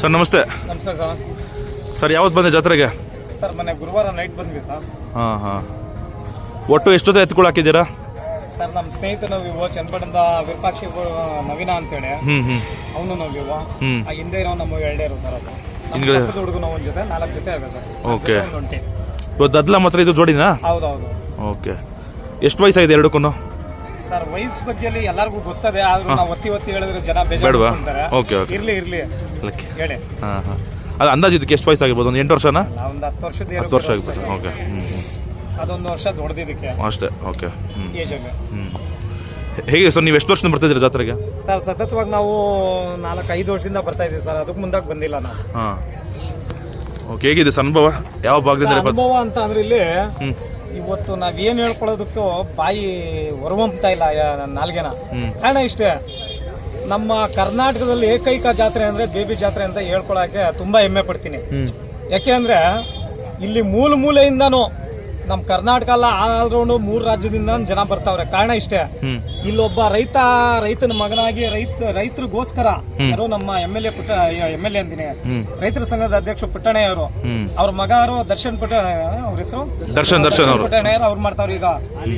Sir ನಮಸ್ತೆ. ನಮಸ್ತೆ sir. Sir ಯಾವತ್ತು ಬಂದೆ ಜಾತ್ರೆಗೆ? ಸರ್ ಮೊನ್ನೆ ಗುರುವಾರ ನೈಟ್ ಬಂದ್ವಿ ಸರ್. ಹಾಂ ಹಾಂ. ಒಟ್ಟು ಎಷ್ಟೊತ್ತು ಜೊತೆ ಎತ್ಕೊಳ್ ಹಾಕಿದ್ದೀರಾ? ಸರ್ ನಮ್ಮ ಸ್ನೇಹಿತನ ಇವು ಚನ್ನಪಟ್ಟಣದ ವಿರೂಪಾಕ್ಷಿ ನವೀನ ಅಂತೇಳಿ. ಹ್ಞೂ ಹ್ಞೂ ಅವನು ನಾವು ಹ್ಞೂ ಆ ಹಿಂದೆ ಇರೋ ನಮ್ಮ ಎರಡೇ ಇರೋ ಸರ್ ಅದು. ಹಿಂದ್ಗಡೆ- ಹುಡುಗನ ಒಂದು ಜೊತೆ ನಾಲ್ಕು ಜೊತೆ ಆಗುತ್ತೆ ಸರ್. ಓಕೆ. ಒಂದು ಒಂಟಿ. ಇವತ್ತು ದದ್ಲ ಮಾತ್ರ ಇದು ಜೋಡಿನಾ? ಹೌದೌದು. ಓಕೆ. ಎಷ್ಟು ವಯಸ್ಸಾಗಿದೆ ಎರಡಕ್ಕೂ ಸರ್ ವಯಸ್ಸು ಬಗ್ಗೆ ಎಲ್ಲರಿಗೂ ಗೊತ್ತದೆ ಆದ್ರೂ ನಾವು ಒತ್ತಿ ಒತ್ತಿ ಹೇಳಿದ್ರೆ ಜನ ಬೇಜಾರು ಬೇಡವಾ? ಮಾಡ್ಕೊಂತಾರೆ. Okay, okay. ಇರ್ಲಿ ಇರ್ಲಿ. ಹೇಳಿ. ಹಾಂ ಹಾಂ. ಅದು ಅಂದಾಜು ಇದಕ್ಕೆ ಎಷ್ಟು ವಯಸ್ಸಾಗಿರ್ಬೋದು ಒಂದು ಎಂಟು ವರ್ಷನಾ? ನಾವೊಂದು ಹತ್ತು ವರ್ಷದ ಹತ್ತು ವರ್ಷ ಆಗಿರ್ಬೋದು ಓಕೆ. ಹ್ಞೂ ಅದೊಂದು ವರ್ಷ ದೊಡ್ಡದಿದ್ದಕ್ಕೆ ಅಷ್ಟೇ. ಓಕೆ. ಹ್ಞೂ ಏಜಲ್ಲಿ ಹ್ಞೂ ಹೇಗೆ ಸರ್ ನೀವು ಎಷ್ಟು ವರ್ಷದಿಂದ ಬರ್ತಿದ್ದೀರಾ ಜಾತ್ರೆಗೆ? ಸರ್ ಸತತವಾಗಿ ನಾವು ನಾಲ್ಕು ಐದು ವರ್ಷದಿಂದ ಬರ್ತಾ ಇದೀವಿ ಸರ್ ಅದಕ್ಕೆ ಮುಂದಕ್ಕೆ ಬಂದಿಲ್ಲ ನಾವು. ಹಾಂ. ಓಕೆ ಹೇಗಿದೆ ಸರ್ ಅನುಭವ? ಯಾವ ಭಾಗದಿಂದ ಅನುಭವ ಅಂತ ಅಂದ್ರೆ ಇಲ್ಲಿ ಹ್ಞೂ ಇವತ್ತು ನಾವೇನು ಹೇಳ್ಕೊಳ್ಳೋದಕ್ಕೂ ಬಾಯಿ ಹೊರವಂಬ್ತಾ ಇಲ್ಲ ಯಾ- ನಾಲ್ಗೆನ. ಕಾರಣ ಇಷ್ಟೇ ನಮ್ಮ ಕರ್ನಾಟಕದಲ್ಲಿ ಏಕೈಕ ಜಾತ್ರೆ ಅಂದ್ರೆ ಬೇಬಿ ಜಾತ್ರೆ ಅಂತ ಹೇಳ್ಕೊಳಕ್ಕೆ ತುಂಬಾ ಹೆಮ್ಮೆ ಪಡ್ತೀನಿ. ಯಾಕೆ ಅಂದ್ರೆ ಇಲ್ಲಿ ಮೂಲ ಮೂಲೆಯಿಂದಾನು ನಮ್ಮ ಕರ್ನಾಟಕ ಅಲ್ಲ ಆಲ್ರೌಂಡ್ ಮೂರು ರಾಜ್ಯದಿಂದ ಜನ ಬರ್ತಾವ್ರೆ. ಕಾರಣ ಇಷ್ಟೇ. ಇಲ್ಲೊಬ್ಬ ರೈತ ರೈತನ ಮಗನಾಗಿ ರೈತ ರೈತರಿಗೋಸ್ಕರ ಯಾರು ನಮ್ಮ M L A Putta M L A ಅಂದಿನಿ. ರೈತರ ಸಂಘದ ಅಧ್ಯಕ್ಷ ಪುಟ್ಟಣ್ಣ ಅವರು. ಅವ್ರ ಮಗ ಅವರು ದರ್ಶನ್ ಪುಟ್ಟ ಅವ್ರ ಹೆಸರು? ದರ್ಶನ್ ದರ್ಶನ್ ಪುಟ್ಟಣ್ಣಯ್ಯರು ಅವ್ರು. ಮಾಡ್ತಾವ್ರು ಈಗ.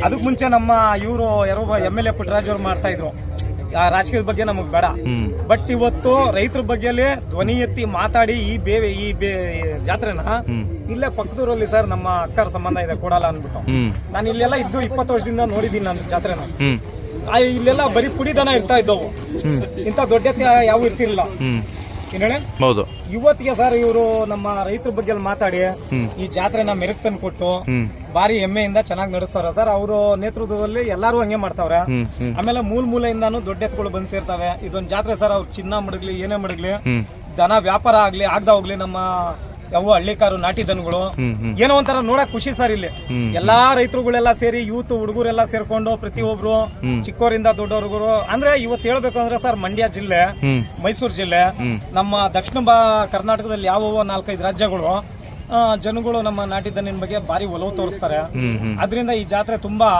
ಅದಕ್ ಮುಂಚೆ ನಮ್ಮ ಇವರು ಯಾರೋ ಎಂ ಎಲ್ ಎ ಪುಟ್ಟರಾಜ್ ಅವ್ರು ಮಾಡ್ತಾ ಇದ್ರು. ರಾಜಕೀಯದ ಬಗ್ಗೆ ನಮಗ್ ಬೇಡ. ಬಟ್ ಇವತ್ತು ರೈತರ ಬಗ್ಗೆಲಿ ಧ್ವನಿ ಎತ್ತಿ ಮಾತಾಡಿ ಈ ಬೇವೆ ಈ ಬೇ ಜಾತ್ರೆನ ಇಲ್ಲೇ ಪಕ್ಕದೂರಲ್ಲಿ ಸರ್ ನಮ್ಮ ಅಕ್ಕರ ಸಂಬಂಧ ಇದೆ ಕೊಡಲ್ಲ ಅನ್ಬಿಟ್ಟು ನಾನು ಇಲ್ಲೆಲ್ಲ ಇದ್ದು ಇಪ್ಪತ್ತು ವರ್ಷದಿಂದ ನೋಡಿದೀನಿ ನಾನು ಜಾತ್ರೆನ. ಆ, ಇಲ್ಲೆಲ್ಲ ಬರೀ ಕುಡಿದನ ಇರ್ತಾ ಇದ್ದವು. ಇಂತ ಇಂಥ ದೊಡ್ಡ ಯಾವ ಇರ್ತಿರ್ಲಿಲ್ಲ. ಹೌದು. ಇವತ್ತಿಗೆ ಸರ್ ಇವರು ನಮ್ಮ ರೈತರ ಬಗ್ಗೆ ಮಾತಾಡಿ. ಈ ಜಾತ್ರೆನ ಮೆರುಗ್ ತಂದು ಕೊಟ್ಟು ಬಾರಿ ಹೆಮ್ಮೆಯಿಂದ ಚೆನ್ನಾಗಿ ನಡೆಸ್ತಾರ. ಸರ್ ಅವರು ನೇತೃತ್ವದಲ್ಲಿ ಎಲ್ಲಾರು ಹಂಗೆ ಮಾಡ್ತಾವ್ರೆ. ಆಮೇಲೆ ಮೂಲ ಮೂಲೆಯಿಂದಾನು ದೊಡ್ಡ ಎತ್ತುಗಳು ಬಂದ್ ಸೇರ್ತವೆ. ಇದೊಂದು ಜಾತ್ರೆ ಸರ್ ಅವ್ರು ಚಿನ್ನ ಮಡಗ್ಲಿ ಏನೇ ಮಡಗ್ಲಿ ದನ ವ್ಯಾಪಾರ ಆಗ್ಲಿ ಆಗ್ದ ಹೋಗ್ಲಿ ನಮ್ಮ ಯಾವ ಹಳ್ಳಿಕಾರು ನಾಟಿ ದನಗಳು? ಏನೋ ಒಂಥರ ನೋಡಕ್ ಖುಷಿ ಸರ್ ಇಲ್ಲಿ. ಎಲ್ಲಾ ರೈತರುಗಳೆಲ್ಲ ಸೇರಿ ಯೂತ್ ಹುಡುಗರೆಲ್ಲ ಸೇರ್ಕೊಂಡು ಪ್ರತಿಯೊಬ್ರು ಒಬ್ರು ಚಿಕ್ಕವರಿಂದ ದೊಡ್ಡವ್ರಿಗೂ ಅಂದ್ರೆ ಇವತ್ತು ಹೇಳ್ಬೇಕು ಅಂದ್ರೆ ಸರ್ ಮಂಡ್ಯ ಜಿಲ್ಲೆ ಮೈಸೂರು ಜಿಲ್ಲೆ ನಮ್ಮ ದಕ್ಷಿಣ ಕರ್ನಾಟಕದಲ್ಲಿ ಯಾವ ನಾಲ್ಕೈದು ರಾಜ್ಯಗಳು ಜನಗಳು ನಮ್ಮ ನಾಟಿ ದನಿನ ಬಗ್ಗೆ ಭಾರಿ ಒಲವು ತೋರಿಸ್ತಾರೆ. ಅದರಿಂದ ಈ ಜಾತ್ರೆ ತುಂಬಾ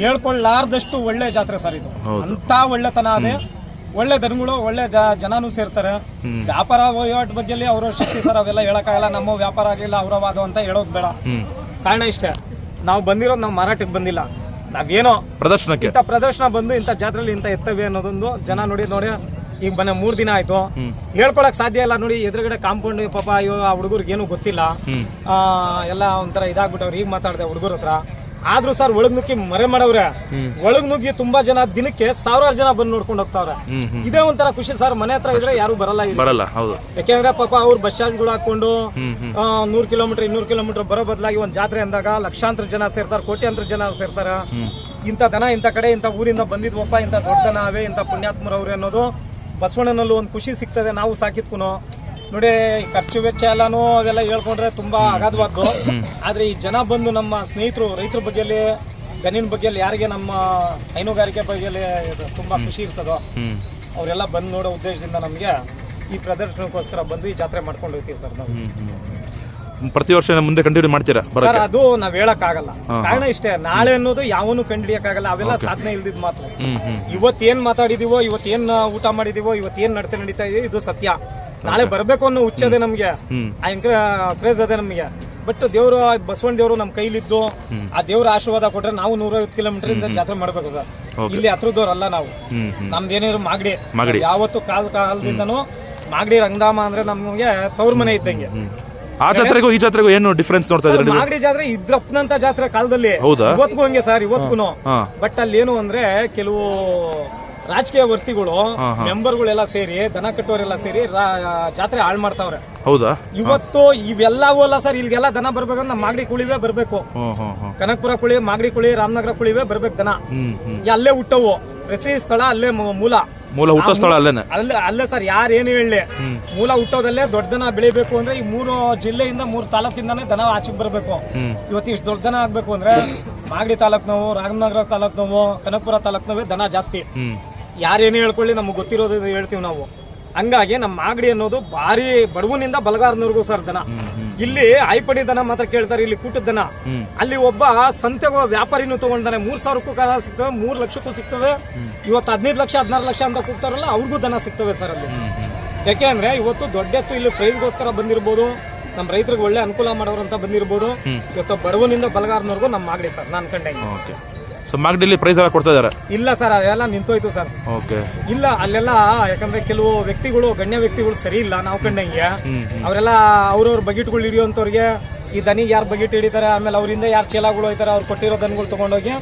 ಹೇಳ್ಕೊಳ್ಳಾರ್ದಷ್ಟು ಒಳ್ಳೆ ಜಾತ್ರೆ ಸರ್ ಇದು. ಅಂತ ಒಳ್ಳೆತನ ಅದೇ. ಒಳ್ಳೆ ದನಗಳು ಒಳ್ಳೆ ಜನನೂ ಸೇರ್ತಾರೆ. ವ್ಯಾಪಾರ ವಹಿವಾಟು ಬಗ್ಗೆ ಅವರ ಶಕ್ತಿ ಸರ್ ಅವೆಲ್ಲ ಹೇಳಕ್ಕಾಗಲ್ಲ ನಮ್ಮ ವ್ಯಾಪಾರ ಆಗಲಿಲ್ಲ ಅವರವಾದ ಅಂತ ಹೇಳೋದು ಬೇಡ. ಕಾರಣ ಇಷ್ಟೇ ನಾವು ಬಂದಿರೋದು ನಾವು ಮಾರಾಟಕ್ಕೆ ಬಂದಿಲ್ಲ. ನಾವೇನೋ ಪ್ರದರ್ಶನಕ್ಕೆ. ಇಂಥ ಪ್ರದರ್ಶನ ಬಂದು ಇಂಥ ಜಾತ್ರೆಯಲ್ಲಿ ಇಂಥ ಎತ್ತವೆ ಅನ್ನೋದೊಂದು ಜನ ನೋಡಿ ನೋಡಿ ಈಗ ಬನ್ನ ಮೂರ್ ದಿನ ಆಯ್ತು. ಹೇಳ್ಕೊಳಕ್ ಸಾಧ್ಯ ಇಲ್ಲ ನೋಡಿ ಎದುರುಗಡೆ ಕಾಂಪೌಂಡ್ ಪಾಪ ಅಯ್ಯೋ ಆ ಹುಡುಗರಿಗೆ ಏನು ಗೊತ್ತಿಲ್ಲ ಎಲ್ಲ ಒಂಥರ ಇದಾಗ್ಬಿಟ್ಟವ್ರು ಈಗ ಮಾತಾಡಿದೆ ಹುಡುಗರ ಹತ್ರ. ಆದ್ರೂ ಸರ್ ಒಳಗ್ ನುಗ್ಗಿ ಮರೆ ಮಾಡವ್ರೆ. ಒಳಗ್ ನುಗ್ಗಿ ತುಂಬಾ ಜನ ದಿನಕ್ಕೆ ಸಾವಿರಾರು ಜನ ಬಂದು ನೋಡ್ಕೊಂಡು ಹೋಗ್ತಾವ್ರೆ. ಇದೇ ಒಂಥರ ಖುಷಿ ಸರ್ ಮನೆ ಹತ್ರ ಇದ್ರೆ ಯಾರು ಬರಲ್ಲ ಇಲ್ಲಿ. ಬರಲ್ಲ ಹೌದು. ಯಾಕೆಂದ್ರೆ ಪಾಪ ಅವ್ರು ಬಸ್ ಚಾರ್ಜ್ಗಳು ಹಾಕೊಂಡು ಆ, ನೂರ್ ಕಿಲೋಮೀಟರ್ ಇನ್ನೂರು ಕಿಲೋಮೀಟರ್ ಬರೋ ಬದಲಾಗಿ ಒಂದ್ ಜಾತ್ರೆ ಅಂದಾಗ ಲಕ್ಷಾಂತರ ಜನ ಸೇರ್ತಾರ ಕೋಟ್ಯಾಂತರ ಜನ ಸೇರ್ತಾರ. ಇಂತ ಇಂಥ ದನ ಇಂಥ ಕಡೆ ಇಂಥ ಊರಿಂದ ಬಂದಿದ್ವಪ್ಪ ಇಂಥ ದೊಡ್ಡ ದನ ಅವೇ ಇಂಥ ಪುಣ್ಯಾತ್ಮರವ್ರೆ ಅನ್ನೋದು ಬಸವಣ್ಣನಲ್ಲೂ ಒಂದು ಖುಷಿ ಸಿಗ್ತದೆ ನಾವು ಸಾಕಿದ್ಕು ನೋಡಿ ಖರ್ಚು ವೆಚ್ಚ ಎಲ್ಲಾನು ಅವೆಲ್ಲ ಹೇಳ್ಕೊಂಡ್ರೆ ತುಂಬಾ ಅಗಾಧವಾದ್ದು. ಆದ್ರೆ ಈ ಜನ ಬಂದು ನಮ್ಮ ಸ್ನೇಹಿತರು ರೈತರ ಬಗ್ಗೆಯಲ್ಲಿ ದನಿನ ಬಗ್ಗೆಯಲ್ಲಿ ಯಾರಿಗೆ ನಮ್ಮ ಹೈನುಗಾರಿಕೆ ಬಗ್ಗೆಯಲ್ಲಿ ತುಂಬಾ ಖುಷಿ ಇರ್ತದೋ ಅವರೆಲ್ಲ ಬಂದು ನೋಡೋ ಉದ್ದೇಶದಿಂದ ನಮಗೆ ಈ ಪ್ರದರ್ಶನಕ್ಕೋಸ್ಕರ ಬಂದು ಈ ಜಾತ್ರೆ ಮಾಡ್ಕೊಂಡು ಹೋಗ್ತೀವಿ ಸರ್ ನಾವು. ಪ್ರತಿ ವರ್ಷ ಮುಂದೆ ಕಂಟಿನ್ಯೂ ಮಾಡ್ತೀರಾ ಸರ್ ಅದು ನಾವ್ ಹೇಳಕ್ ಆಗಲ್ಲ ಹಾ, ಕಾರಣ ಇಷ್ಟೇ ನಾಳೆ ಅನ್ನೋದು ಯಾವನು ಕಂಡಿಡಿಯಕ್ಕಾಗಲ್ಲ ಅವೆಲ್ಲ ಸಾಧನೆ ಇಲ್ದಿದ್ ಮಾತ್ರ. ಇವತ್ತೇನ್ ಮಾತಾಡಿದೀವೋ ಇವತ್ತೇನ್ ಊಟ ಮಾಡಿದೀವೋ ಇವತ್ತೇನ್ ನಡತೆ ನಡೀತಾ ಇದೆ ಇದು ಸತ್ಯ. ನಾಳೆ ಬರ್ಬೇಕು ಅನ್ನೋ ಹುಚ್ಚದೆ ನಮ್ಗೆ. ಆ ಕ್ರೇಜ್ ಅದೇ ನಮ್ಗೆ. ಬಟ್ ದೇವರು ಬಸವಣ್ಣ ದೇವರು ನಮ್ ಕೈಲಿದ್ದು ಆ ದೇವ್ರ ಆಶೀರ್ವಾದ ಕೊಟ್ರೆ ನಾವು ನೂರೈವತ್ತು ಕಿಲೋಮೀಟರ್ ಇಂದ ಜಾತ್ರೆ ಮಾಡ್ಬೇಕು ಸರ್. ಇಲ್ಲಿ ಹತ್ರದವ್ರಲ್ಲ ನಾವು. ನಮ್ದೇನಿದ್ರು ಮಾಗಡಿ. ಮಾಗಡಿ. ಯಾವತ್ತು ಕಾಲ ಕಾಲದಿಂದನು ಮಾಗಡಿ ರಂಗಧಾಮ ಅಂದ್ರೆ ನಮ್ಗೆ ತವ್ರ ಮನೆ ಇದ್ದಂಗೆ. ಆ ಜಾತ್ರೆಗೂ ಈ ಜಾತ್ರೆಗೂ ಏನು ಡಿಫ್ರೆನ್ಸ್ ನೋಡ್ತಾ ಇದ್ದೀರಾ ಮಾಗಡಿ ಜಾತ್ರೆ ಇದ್ರಪ್ಪನಂತ ಜಾತ್ರೆ ಕಾಲದಲ್ಲಿ? ಇವತ್ತಿಗೂ ಹಂಗೆ ಸರ್ ಇವತ್ತಿಗೂ ಬಟ್ ಅಲ್ಲಿ ಏನು ಅಂದ್ರೆ ಕೆಲವು ರಾಜಕೀಯ ವರ್ತಿಗಳು. ಮೆಂಬರ್ಗಳೆಲ್ಲ ಸೇರಿ ದನ ಕಟ್ಟೋರೆಲ್ಲ ಸೇರಿ ಜಾತ್ರೆ ಹಾಳು ಮಾಡ್ತಾವ್ರೆ. ಹೌದಾ? ಇವತ್ತು ಇವೆಲ್ಲವೂ ಅಲ್ಲ ಸರ್ ಇಲ್ಲಿಗೆಲ್ಲ ದನ ಬರ್ಬೇಕಂದ್ರೆ ನಮ್ಮ ಮಾಗಡಿ ಕುಳಿವೇ ಬರ್ಬೇಕು. ಕನಕಪುರ ಕುಳಿ ಮಾಗಡಿ ಕುಳಿ ರಾಮನಗರ ಕುಳಿವೇ ಬರ್ಬೇಕು ದನ. ಅಲ್ಲೇ ಹುಟ್ಟವು. ಪ್ರತಿ ಸ್ಥಳ ಅಲ್ಲೇ ಮೂಲ. ಮೂಲ ಹುಟ್ಟೋ ಸ್ಥಳ ಅಲ್ಲೇನೆ? ಅಲ್ಲೇ ಅಲ್ಲೇ ಸರ್ ಯಾರು ಏನು ಹೇಳಿ ಮೂಲ ಹುಟ್ಟೋದಲ್ಲೇ ದೊಡ್ಡ ದನ ಬೆಳಿಬೇಕು ಅಂದ್ರೆ ಈ ಮೂರು ಜಿಲ್ಲೆಯಿಂದ ಮೂರು ತಾಲೂಕಿಂದಾನೇ ದನ ಆಚೆಗೆ ಬರಬೇಕು. ಇವತ್ತು ಇಷ್ಟು ದೊಡ್ಡ ದನ ಆಗ್ಬೇಕು ಅಂದ್ರೆ ಮಾಗಡಿ ತಾಲೂಕ್ನವು ರಾಮನಗರ ತಾಲೂಕ್ನವು ಕನಕಪುರ ತಾಲೂಕ್ನವೇ ದನ ಜಾಸ್ತಿ. ಯಾರೇನೇ ಹೇಳ್ಕೊಳ್ಳಿ ನಮಗೆ ಗೊತ್ತಿರೋದು ಹೇಳ್ತೀವಿ ನಾವು. ಹಂಗಾಗಿ ನಮ್ಮ ಮಾಗಡಿ ಅನ್ನೋದು ಭಾರಿ ಬಡವನಿಂದ ಬಲಗಾರನವರೆಗೂ ಸರ್ ದನ. ಇಲ್ಲಿ ಐಪಡಿ ದನ ಮಾತ್ರ ಕೇಳ್ತಾರೆ ಇಲ್ಲಿ ಕೂಟದ ದನ. ಅಲ್ಲಿ ಒಬ್ಬ ಸಂತೆ ವ್ಯಾಪಾರಿನೂ ತಗೊಂಡಾನೆ ಮೂರ್ ಸಾವಿರಕ್ಕೂ ಕಾಲ ಸಿಗ್ತವೆ ಮೂರ್ ಲಕ್ಷಕ್ಕೂ ಸಿಗ್ತವೆ. ಇವತ್ತು ಹದಿನೈದು ಲಕ್ಷ ಹದಿನಾರು ಲಕ್ಷ ಅಂತ ಕೂಗ್ತಾರಲ್ಲ ಅವ್ರಿಗೂ ದನ ಸಿಗ್ತವೆ ಸರ್ ಅಲ್ಲಿ. ಯಾಕೆ ಅಂದ್ರೆ ಇವತ್ತು ದೊಡ್ಡ ಎತ್ತು ಇಲ್ಲಿ ಪ್ರೈಸ್ಗೋಸ್ಕರ ಬಂದಿರ್ಬೋದು. ನಮ್ಮ ರೈತರಿಗೆ ಒಳ್ಳೆ ಅನುಕೂಲ ಮಾಡೋರು ಅಂತ ಬಂದಿರ್ಬೋದು. ಇವತ್ತು ಬಡವನಿಂದ ಬಲಗಾರನವರೆಗೂ ನಮ್ಮ ಮಾಗಡಿ ಸರ್ ನಾನು ಕಂಡೆ ಓಕೆ. ಸೊ ಮಾಗಡಿಲಿ ಪ್ರೈಸ್ ಎಲ್ಲ ಕೊಡ್ತಾ ಇದ್ದಾರೆ? ಇಲ್ಲ ಸರ್ ಅದೆಲ್ಲ ನಿಂತೋಯ್ತು ಸರ್. ಓಕೆ ಇಲ್ಲ ಅಲ್ಲೆಲ್ಲ ಯಾಕಂದ್ರೆ ಕೆಲವು ವ್ಯಕ್ತಿಗಳು ಗಣ್ಯ ವ್ಯಕ್ತಿಗಳು ಸರಿ ಇಲ್ಲ ನಾವು ಕಂಡಂಗೆ. ಅವರೆಲ್ಲ ಅವ್ರವ್ರ ಬಗೆಟ್ಗಳು ಹಿಡಿಯುವಂತವ್ರಿಗೆ ಈ ದನಿಗೆ ಯಾರು ಬಗೆಟ್ ಹಿಡಿತಾರೆ ಆಮೇಲೆ ಅವರಿಂದ ಯಾರು ಚೀಲಗಳು ಹೋಯ್ತಾರೆ ಅವ್ರು ಕೊಟ್ಟಿರೋ ದನಗಳು ತಗೊಂಡೋಗಿ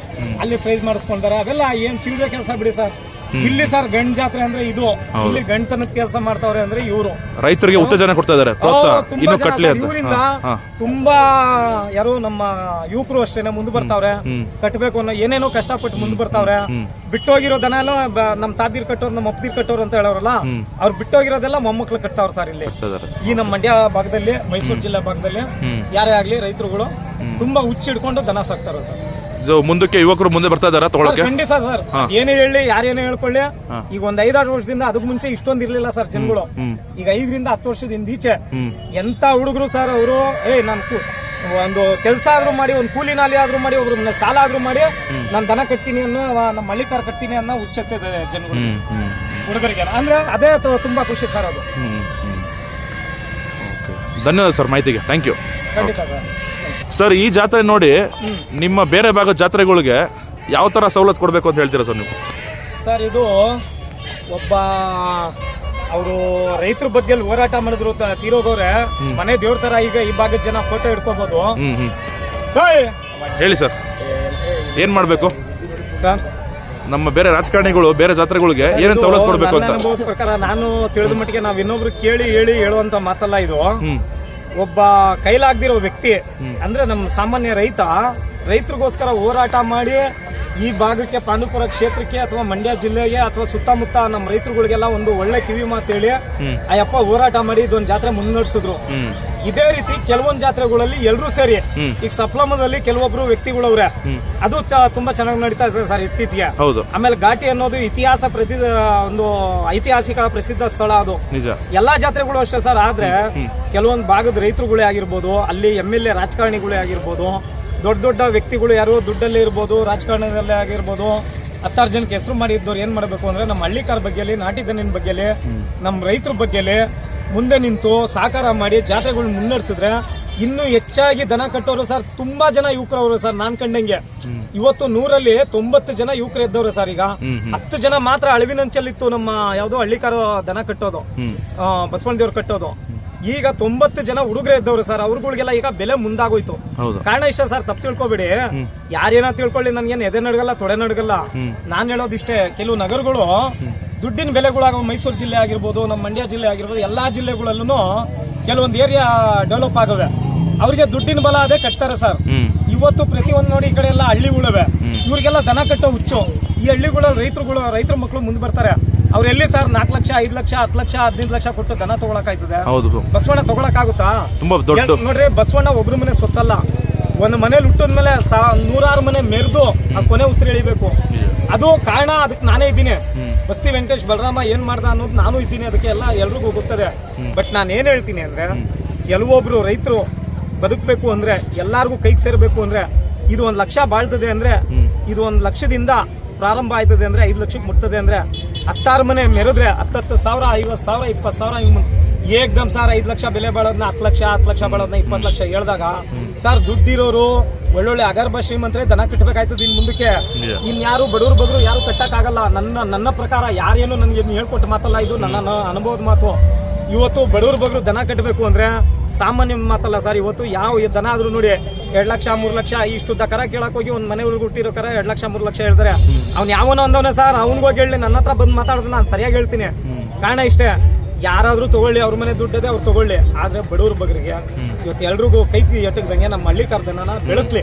ಅಲ್ಲಿ ಪ್ರೈಸ್ ಮಾಡಿಸ್ಕೊಂತಾರೆ. ಅವೆಲ್ಲ ಏನು ಚಿಲ್ಲರೆ ಕೆಲಸ ಬಿಡಿ ಸರ್. ಇಲ್ಲಿ ಸರ್ ಗಂಡ್ ಜಾತ್ರೆ ಅಂದ್ರೆ ಇದು. ಇಲ್ಲಿ ಗಂಟನದ ಕೆಲಸ ಮಾಡ್ತಾವ್ರೆ ಅಂದ್ರೆ ಇವರು. ರೈತರಿಗೆ ಉತ್ತೇಜನ ಕೊಡ್ತಾ ಇದ್ದಾರೆ ಪ್ರೋತ್ಸಾಹ ಇನ್ನು ಕಟ್ಲಿ ಅಂತ. ಇವರಿಂದ ಹಾ, ಹಾ. ತುಂಬಾ ಯಾರು ನಮ್ಮ ಯುವಕರು ಅಷ್ಟೇನೆ ಮುಂದೆ ಬರ್ತಾವ್ರೆ. ಕಟ್ಟಬೇಕು ಅನ್ನೋ ಏನೇನೋ ಕಷ್ಟಪಟ್ಟು ಮುಂದೆ ಬರ್ತಾವ್ರೆ. ಬಿಟ್ಟೋಗಿರೋ ದನ ಎಲ್ಲ ಬ- ನಮ್ ತಾದಿರ್ ಕಟ್ಟೋರು ನಮ್ಮ ಅಪ್ಪದಿರ್ ಕಟ್ಟೋರು ಅಂತ ಹೇಳೋರಲ್ಲ ಅವ್ರು ಬಿಟ್ಟೋಗಿರೋದೆಲ್ಲ ಮೊಮ್ಮಕ್ಳು ಕಟ್ತಾವ್ರ ಸರ್ ಇಲ್ಲಿ. ಈ ನಮ್ಮ ಮಂಡ್ಯ ಭಾಗದಲ್ಲಿ ಮೈಸೂರು ಜಿಲ್ಲಾ ಭಾಗದಲ್ಲಿ. ಯಾರೇ ಆಗ್ಲಿ ರೈತರುಗಳು ತುಂಬಾ ಹುಚ್ಚಿಡ್ಕೊಂಡು ದನ ಸಾಕ್ತಾರ ಸರ್. ಇದು ಮುಂದಕ್ಕೆ ಯುವಕರು ಮುಂದೆ ಬರ್ತಾ ಇದಾರ ಸರ್, ತಗೊಳಕ್ಕೆ? ಖಂಡಿತ ಸರ್. ಏನೇ ಹೇಳಿ ಯಾರೇನೇ ಹೇಳ್ಕೊಳ್ಳಿ ಈಗ ಒಂದ್ ಐದಾರು ವರ್ಷದಿಂದ ಅದಕ್ ಮುಂಚೆ ಇಷ್ಟೊಂದ್ ಇರ್ಲಿಲ್ಲ ಸರ್ ಜನಗಳು. ಹ್ಮ್. ಈಗ ಐದರಿಂದ ಹತ್ತು ವರ್ಷದಿಂದ ಈಚೆ. ಹ್ಮ್. ಎಂತ ಹುಡುಗರು ಸರ್ ಅವರು? ಏ ನಾನು ಒಂದು ಕೆಲಸ ಆದ್ರೂ ಮಾಡಿ ಒಂದು ಕೂಲಿ ನಾಲಿ ಆದ್ರೂ ಮಾಡಿ ಒಬ್ರು ಸಾಲ ಆದ್ರೂ ಮಾಡಿ ನಾನು ದನ ಕಟ್ತೀನಿ ಅನ್ನೋ ನಮ್ಮ ಹಳ್ಳಿಕಾರ ಕಟ್ತೀನಿ ಅನ್ನೋ ಹುಚ್ಚತ್ತೆ ಜನಗಳು. ಹ್ಮ್ ಹ್ಮ್ ಹುಡುಗರಿಗೆ. ಅಂದ್ರೆ ಅದೇ ತ- ತುಂಬಾ ಖುಷಿ ಸರ್ ಅದು. ಹ್ಮ್ ಹ್ಮ್. ಓಕೆ. ಧನ್ಯವಾದ ಸರ್ ಮಾಹಿತಿಗೆ. ಥ್ಯಾಂಕ್ ಯು ಖಂಡಿತ ಸರ್. ಸರ್ ಈ ಜಾತ್ರೆ ನೋಡಿ ನಿಮ್ಮ ಬೇರೆ ಭಾಗದ ಜಾತ್ರೆಗಳಿಗೆ ಯಾವ ತರ ಸವಲತ್ತು ಕೊಡಬೇಕು ಅಂತ ಹೇಳ್ತೀರಾ ಸರ್ ನೀವು? ಸರ್ ಇದು ಒಬ್ಬ ಅವರು ರೈತರ ಬಗ್ಗೆ ಹೋರಾಟ ಮಾಡಿದ್ರು ತೀರೋಗವ್ರೆ ಮನೆ ದೇವ್ರ ತರ ಈಗ ಈ ಭಾಗದ ಜನ ಫೋಟೋ ಹ್ಮ್ ಹೇಳಿ ಸರ್ ಏನ್ ಮಾಡ್ಬೇಕು? ಸರ್. ನಮ್ಮ ಬೇರೆ ರಾಜಕಾರಣಿಗಳು ಬೇರೆ ಜಾತ್ರೆಗಳಿಗೆ ಏನೇನು ಸವಲತ್ತು ಕೊಡಬೇಕು ಅಂತ? ಪ್ರಕಾರ ನಾನು ತಿಳಿದ ಮಟ್ಟಿಗೆ ನಾವ್ ಇನ್ನೊಬ್ರು ಕೇಳಿ ಹೇಳಿ ಹೇಳುವಂತ ಮಾತಲ್ಲ ಇದು. ಒಬ್ಬ ಕೈಲಾಗ್ದಿರೋ ವ್ಯಕ್ತಿ ಅಂದ್ರೆ ನಮ್ಮ ಸಾಮಾನ್ಯ ರೈತ ರೈತರಿಗೋಸ್ಕರ ಹೋರಾಟ ಮಾಡಿ ಈ ಭಾಗಕ್ಕೆ ಪಾಂಡುಪುರ ಕ್ಷೇತ್ರಕ್ಕೆ ಅಥವಾ ಮಂಡ್ಯ ಜಿಲ್ಲೆಗೆ ಅಥವಾ ಸುತ್ತಮುತ್ತ ನಮ್ಮ ರೈತರುಗಳಿಗೆಲ್ಲ ಒಂದು ಒಳ್ಳೆ ಕಿವಿ ಮಾತು ಹೇಳಿ. ಅಯ್ಯಪ್ಪ ಹೋರಾಟ ಮಾಡಿ ಇದೊಂದು ಜಾತ್ರೆ ಮುನ್ನಡೆಸಿದ್ರು ಇದೇ ರೀತಿ ಕೆಲವೊಂದು ಜಾತ್ರೆಗಳಲ್ಲಿ ಎಲ್ಲರೂ ಸೇರಿ. ಈಗ ಸಪ್ಲಮದಲ್ಲಿ ಕೆಲವೊಬ್ರು ವ್ಯಕ್ತಿಗಳವ್ರೆ ಅದು ತುಂಬಾ ಚೆನ್ನಾಗಿ ನಡೀತಾ ಇದೆ ಸರ್ ಇತ್ತೀಚೆಗೆ. ಹೌದು. ಆಮೇಲೆ ಘಾಟಿ ಅನ್ನೋದು ಇತಿಹಾಸ ಪ್ರತಿ ಒಂದು ಐತಿಹಾಸಿಕ ಪ್ರಸಿದ್ಧ ಸ್ಥಳ ಅದು. ಎಲ್ಲಾ ಜಾತ್ರೆಗಳು ಅಷ್ಟೇ ಸರ್ ಆದ್ರೆ ಕೆಲವೊಂದು ಭಾಗದ ರೈತರುಗಳೇ ಆಗಿರ್ಬೋದು ಅಲ್ಲಿ ಎಂ ಎಲ್ ಎ ರಾಜಕಾರಣಿಗಳೇ ಆಗಿರ್ಬೋದು ದೊಡ್ಡ ದೊಡ್ಡ ವ್ಯಕ್ತಿಗಳು ಯಾರು ದುಡ್ಡಲ್ಲೇ ಇರ್ಬೋದು ರಾಜಕಾರಣದಲ್ಲೇ ಆಗಿರ್ಬೋದು ಹತ್ತಾರು ಜನಕ್ಕೆ ಹೆಸರು ಮಾಡಿದ್ದವ್ರು ಏನ್ ಮಾಡಬೇಕು ಅಂದ್ರೆ ನಮ್ಮ ಹಳ್ಳಿಕಾರ ಬಗ್ಗೆಲಿ ನಾಟಿ ದನಿನ ಬಗ್ಗೆಲಿ ನಮ್ಮ ರೈತರ ಬಗ್ಗೆಲಿ ಮುಂದೆ ನಿಂತು ಸಹಕಾರ ಮಾಡಿ ಜಾತ್ರೆಗಳು ಮುನ್ನಡೆಸಿದ್ರೆ ಇನ್ನು ಹೆಚ್ಚಾಗಿ ದನ ಕಟ್ಟೋರು ಸರ್ ತುಂಬಾ ಜನ ಯುವಕರವರು ಸರ್ ನಾನ್ ಕಂಡಂಗೆ. ಇವತ್ತು ನೂರಲ್ಲಿ ತೊಂಬತ್ತು ಜನ ಯುವಕರು ಇದ್ದವ್ರು ಸರ್ ಈಗ. ಹತ್ತು ಜನ ಮಾತ್ರ ಅಳವಿನಂಚಲ್ಲಿತ್ತು ನಮ್ಮ ಯಾವ್ದೋ ಹಳ್ಳಿಕಾರ ದನ ಕಟ್ಟೋದು. ಬಸವಣ್ಣ ದೇವ್ರು ಕಟ್ಟೋದು. ಈಗ ತೊಂಬತ್ತು ಜನ ಹುಡುಗರೇ ಇದ್ದವ್ರು ಸರ್ ಅವ್ರಗಳಿಗೆಲ್ಲ ಈಗ ಬೆಲೆ ಮುಂದಾಗೋಯ್ತು. ಕಾರಣ ಇಷ್ಟ ಸರ್ ತಪ್ಪು ತಿಳ್ಕೊಬೇಡಿ. ಯಾರೇನ ತಿಳ್ಕೊಳ್ಳಿ ನನ್ಗೇನ್ ಎದೆ ನಡ್ಗಲ್ಲ ತೊಡೆ ನಡ್ಗಲ್ಲ. ನಾನ್ ಹೇಳೋದಿಷ್ಟೇ ಕೆಲವು ನಗರಗಳು ದುಡ್ಡಿನ ಬೆಲೆಗಳಾಗ ಮೈಸೂರು ಜಿಲ್ಲೆ ಆಗಿರ್ಬೋದು ನಮ್ಮ ಮಂಡ್ಯ ಜಿಲ್ಲೆ ಆಗಿರ್ಬೋದು ಎಲ್ಲಾ ಜಿಲ್ಲೆಗಳಲ್ಲೂ ಕೆಲವೊಂದು ಏರಿಯಾ ಡೆವಲಪ್ ಆಗವೆ. ಅವ್ರಿಗೆ ದುಡ್ಡಿನ ಬಲ ಅದೇ ಕಟ್ತಾರೆ ಸರ್. ಇವತ್ತು ಪ್ರತಿಯೊಂದು ನೋಡಿ ಈ ಕಡೆ ಎಲ್ಲ ಹಳ್ಳಿಗಳಿವೆ ಇವ್ರಿಗೆಲ್ಲ ದನ ಕಟ್ಟೋ ಹುಚ್ಚು. ಈ ಹಳ್ಳಿಗಳಲ್ಲಿ ರೈತರುಗಳು ರೈತರ ಮಕ್ಕಳು ಮುಂದೆ ಬರ್ತಾರೆ. ಅವ್ರು ಎಲ್ಲಿ ಸರ್ ನಾಲ್ಕು ಲಕ್ಷ ಐದು ಲಕ್ಷ ಹತ್ತು ಲಕ್ಷ ಹದಿನೈದು ಲಕ್ಷ ಕೊಟ್ಟು ದನ ತಗೊಳಕಾಯ್ತದೆ ಹೌದು. ಬಸವಣ್ಣ ತಗೊಳಕಾಗುತ್ತಾ ನೋಡ್ರಿ ಬಸವಣ್ಣ ಒಬ್ರು ಮನೆ ಸೊತ್ತಲ್ಲ. ಒಂದು ಮನೇಲಿ ಹುಟ್ಟಿದ್ಮೇಲೆ ಸಾ- ನೂರಾರು ಮನೆ ಮೆರೆದು ಆ ಕೊನೆ ಉಸಿರು ಎಳಿಬೇಕು. ಅದು ಕಾರಣ ಅದಕ್ಕೆ ನಾನೇ ಇದ್ದೀನಿ. ಬಸ್ತಿ ವೆಂಕಟೇಶ್ ಬಲರಾಮ ಏನ್ ಮಾಡ್ದ ಅನ್ನೋದು ನಾನು ಇದ್ದೀನಿ ಅದಕ್ಕೆ ಎಲ್ಲ ಎಲ್ರಿಗೂ ಗೊತ್ತದೆ. ಬಟ್ ನಾನು ಏನ್ ಹೇಳ್ತೀನಿ ಅಂದ್ರೆ ಕೆಲವೊಬ್ರು ರೈತರು ಬದುಕಬೇಕು ಅಂದ್ರೆ ಎಲ್ಲಾರ್ಗೂ ಕೈಗೆ ಸೇರಬೇಕು ಅಂದ್ರೆ ಇದು ಒಂದ್ ಲಕ್ಷ ಬಾಳ್ತದೆ ಅಂದ್ರೆ ಇದು ಒಂದ್ ಲಕ್ಷದಿಂದ ಪ್ರಾರಂಭ ಆಯ್ತದೆ ಅಂದ್ರೆ ಐದು ಲಕ್ಷಕ್ಕೆ ಮುಟ್ತದೆ ಅಂದ್ರೆ ಹತ್ತಾರು ಮನೆ ಮೆರೆದ್ರೆ ಹತ್ತತ್ತು ಸಾವಿರ ಐವತ್ತು ಸಾವಿರ ಇಪ್ಪತ್ತು ಸಾವಿರ ಏಕ್ದಮ್ ಸರ್ ಐದು ಲಕ್ಷ ಬೆಲೆ ಬಾಳೋದನ್ನ ಹತ್ತು ಲಕ್ಷ ಹತ್ತು ಲಕ್ಷ ಬಾಳೋದನ್ನ ಇಪ್ಪತ್ತು ಲಕ್ಷ ಹೇಳ್ದಾಗ ಸರ್ ದುಡ್ಡಿರೋರು ಒಳ್ಳೊಳ್ಳೆ ಅಗರ್ಭ ಶ್ರೀಮಂತರೇ ದನ ಕಟ್ಟಬೇಕಾಯ್ತದ ಇನ್ ಮುಂದಕ್ಕೆ. ಇನ್ಯಾರು ಬಡವರು ಬಗ್ರು ಯಾರು ಕಟ್ಟಕ್ಕಾಗಲ್ಲ. ನನ್ನ ನನ್ನ ಪ್ರಕಾರ ಯಾರೇನು ನನಗೆ ಹೇಳ್ಕೊಟ್ಟ ಮಾತಲ್ಲ ಇದು ನನ್ನ ಅನುಭವದ ಮಾತು. ಇವತ್ತು ಬಡವರು ಬಗ್ರು ದನ ಕಟ್ಟಬೇಕು ಅಂದ್ರೆ ಸಾಮಾನ್ಯ ಮಾತಲ್ಲ ಸರ್ ಇವತ್ತು ಯಾವ ದನ ಆದ್ರೂ ನೋಡಿ ಎರಡ್ ಲಕ್ಷ ಮೂರ್ ಲಕ್ಷ ಇಷ್ಟು ಕರ ಕೇಳಕ್ ಹೋಗಿ ಒಂದ್ ಮನೆ ಹುಟ್ಟಿರೋ ಕರ ಎರಡ್ ಲಕ್ಷ ಮೂರ್ ಲಕ್ಷ ಹೇಳ್ತಾರೆ. ಅವ್ನ್ ಯಾವನೋ ಅಂದವನ ಸರ್ ಅವ್ನಿಗೋಗಿ ಹೇಳಿ ನನ್ನ ಹತ್ರ ಬಂದು ಮಾತಾಡಿದ್ರೆ ನಾನು ಸರಿಯಾಗಿ ಹೇಳ್ತೀನಿ. ಕಾರಣ ಇಷ್ಟೇ. ಯಾರಾದ್ರೂ ತಗೊಳ್ಳಿ ಅವ್ರ ಮನೆ ದುಡ್ಡದೆ ಅವ್ರು ತಗೊಳ್ಳಿ. ಆದ್ರೆ ಬಡವ್ರ ಬಗ್ರಿಗೆ ಇವತ್ತು ಎಲ್ರಿಗೂ ಕೈ ಎಟಕ್ದಂಗೆ ನಮ್ಮ ಹಳ್ಳಿ ಕರ್ದನ ಬೆಳೆಸ್ಲಿ.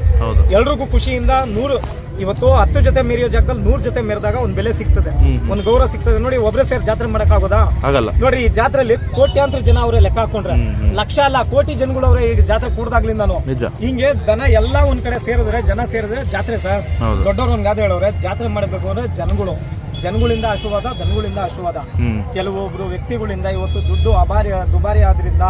ಎಲ್ರಿಗೂ ಖುಷಿಯಿಂದ ನೂರು ಇವತ್ತು ಹತ್ತು ಜೊತೆ ಮೀರಿಯೋ ಜಾಗದಲ್ಲಿ ನೂರ್ ಜೊತೆ ಮೇರಿದಾಗ ಒಂದ್ ಬೆಲೆ ಸಿಗ್ತದೆ. ಒಂದ್ ಗೌರವ ಸಿಗ್ತದೆ. ನೋಡಿ ಒಬ್ರೇ ಸೇರಿ ಜಾತ್ರೆ ಮಾಡಕ್ ಆಗೋದಾ ನೋಡ್ರಿ ಈ ಜಾತ್ರೆಯಲ್ಲಿ ಕೋಟ್ಯಾಂತರ ಜನ ಅವರೇ ಲೆಕ್ಕ ಹಾಕೊಂಡ್ರೆ. ಲಕ್ಷ ಅಲ್ಲ ಕೋಟಿ ಜನಗಳು ಅವರೇ ಈಗ ಜಾತ್ರೆ ಕೂಡದಾಗ್ಲಿಂದ ಹಿಂಗೆ ದನ ಎಲ್ಲ ಒಂದ್ ಕಡೆ ಸೇರಿದ್ರೆ ಜನ ಸೇರಿದ್ರೆ ಜಾತ್ರೆ ಸರ್. ದೊಡ್ಡವ್ರ ದೊಡ್ಡವ್ರು ಒಂದ್ ಗಾದೆ ಹೇಳೋರೆ ಜಾತ್ರೆ ಮಾಡಬೇಕು ಅಂದ್ರೆ ಜನಗಳು. ಜನಗಳಿಂದ ಆಶೀರ್ವಾದ ದನಗಳಿಂದ ಆಶೀರ್ವಾದ. ಕೆಲವೊಬ್ರು ವ್ಯಕ್ತಿಗಳಿಂದ ಇವತ್ತು ದುಡ್ಡು ಅಭಾರಿ ದುಬಾರಿ ಆದ್ರಿಂದ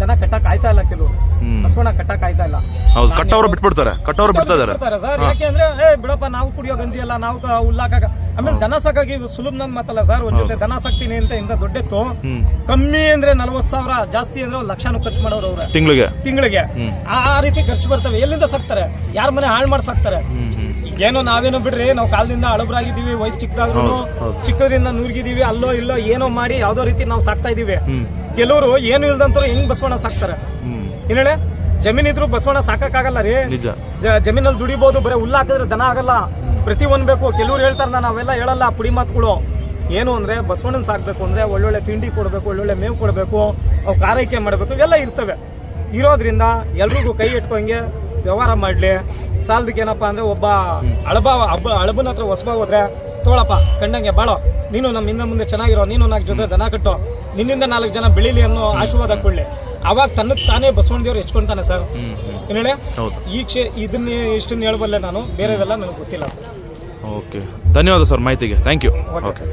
ದನ ಕಟ್ಟಕ್ ಆಯ್ತಾ ಇಲ್ಲ ಕೆಲವರು. ಹಸುವಣ ಬಸವಣ್ಣ ಕಟ್ಟಕ್ ಆಯ್ತಾ ಇಲ್ಲ. ಹೌದು ಕಟ್ಟವ್ರು ಬಿಟ್ಬಿಡ್ತಾರೆ. ಕಟ್ಟವ್ರು ಬಿಡ್ತಾ ಇದಾರೆ. ಸರ್. ಯಾಕೆಂದ್ರೆ ಏ ಬಿಡಪ್ಪ ನಾವು ಕುಡಿಯೋ ಗಂಜಿ ಅಲ್ಲ ನಾವು ಉಲ್ಲಾಕ ಹುಲ್ಲಾಕ ಆಮೇಲೆ ದನ ಸಾಕಾಗಿ ಇದು ಸುಲಭ ನನ್ ಮಾತಲ್ಲ ಸರ್. ಒಂದ್ ಜೊತೆ ದನ ಸಾಕ್ತೀನಿ ಅಂತ ಇಂತ ದೊಡ್ಡೆತ್ತು ಕಮ್ಮಿ ಅಂದ್ರೆ ನಲ್ವತ್ ಸಾವಿರ ಜಾಸ್ತಿ ಅಂದ್ರೆ ಒಂದ್ ಲಕ್ಷನೂ ಖರ್ಚು ಮಾಡೋರು ಅವ್ರ. ತಿಂಗಳಿಗೆ? ತಿಂಗಳಿಗೆ. ಆ ರೀತಿ ಖರ್ಚು ಬರ್ತವೆ. ಎಲ್ಲಿಂದ ಸಾಕ್ತಾರೆ? ಯಾರ ಮನೆ ಹಾಳು ಮಾಡಿ ಸಾಕ್ತಾರೆ? ಹ್ಮ್ ಹ್ಮ್. ಏನೋ ನಾವೇನೋ ಬಿಡ್ರಿ ನಾವು ಕಾಲದಿಂದ ಹಳಬರಾಗಿದ್ದೀವಿ ವಯಸ್ಸು ಚಿಕ್ಕದಾದ್ರು ಚಿಕ್ಕದ್ರಿಂದ ನುರ್ಗಿದೀವಿ ಅಲ್ಲೋ ಇಲ್ಲೋ ಏನೋ ಮಾಡಿ ಯಾವ್ದೋ ರೀತಿ ನಾವು ಸಾಕ್ತಾ ಇದೀವಿ ಕೆಲವರು ಏನು ಇಲ್ದಂತ ಹೆಂಗ್ ಬಸವಣ್ಣ ಸಾಕ್ತಾರೆ? ಏನೇಳೆ ಜಮೀನ್ ಇದ್ರು ಬಸವಣ್ಣ ಸಾಕಾಗಲ್ಲ ರೀ. ಜಮೀನಲ್ಲಿ ದುಡಿಬಹುದು ಬರೀ ಹುಲ್ಲ ಹಾಕಿದ್ರೆ ದನ ಆಗಲ್ಲ. ಪ್ರತಿ ಒಂದ್ ಬೇಕು. ಕೆಲವ್ರು ಹೇಳ್ತಾರೆ ನಾವೆಲ್ಲ ಹೇಳಲ್ಲ ಪುಡಿ ಮಾತುಗಳು. ಏನು ಅಂದ್ರೆ ಬಸವಣ್ಣನ ಸಾಕ್ಬೇಕು ಅಂದ್ರೆ ಒಳ್ಳೊಳ್ಳೆ ತಿಂಡಿ ಕೊಡಬೇಕು ಒಳ್ಳೊಳ್ಳೆ ಮೇವು ಕೊಡಬೇಕು ಅವು ಕಾರೈಕೆ ಮಾಡಬೇಕು ಇವೆಲ್ಲ ಇರ್ತವೆ. ಇರೋದ್ರಿಂದ ಎಲ್ರಿಗೂ ಕೈ ಇಟ್ಕೊಂಗೆ ವ್ಯವಹಾರ ಮಾಡ್ಲಿ. ಸಾಲದಕ್ಕೆ ಏನಪ್ಪ ಅಂದ್ರೆ ಒಬ್ಬ ಅಳಬ ಹಬ್ಬ ಅಳಬನ ಹತ್ರ ಹೊಸಬ ಹೋದ್ರೆ ತೋಳಪ್ಪ ಕಂಡಂಗೆ ಬಾಳೋ ನೀನು ನಮ್ಮ ಹಿಂದೆ ಮುಂದೆ ಚೆನ್ನಾಗಿರೋ ನೀನು ನಾಲ್ಕು ಜೊತೆ ದನ ಕಟ್ಟೋ ನಿನ್ನಿಂದ ನಾಲ್ಕು ಜನ ಬೆಳೀಲಿ ಅನ್ನೋ ಆಶೀರ್ವಾದ ಕೊಡ್ಲಿ. ಅವಾಗ ತನ್ನ ತಾನೇ ಬಸವಣ್ಣ ದೇವ್ರು ಎಚ್ಕೊಂತಾನೆ ಸರ್ ಹೇಳಿ? ಈ ಕ್ಷೇ ಇದನ್ನ ಇಷ್ಟನ್ನ ಹೇಳಬಲ್ಲೆ ನಾನು? ಬೇರೆದೆಲ್ಲ ನನಗೆ ಗೊತ್ತಿಲ್ಲ. ಓಕೆ. ಧನ್ಯವಾದ ಸರ್ ಮಾಹಿತಿಗೆ. Thank you okay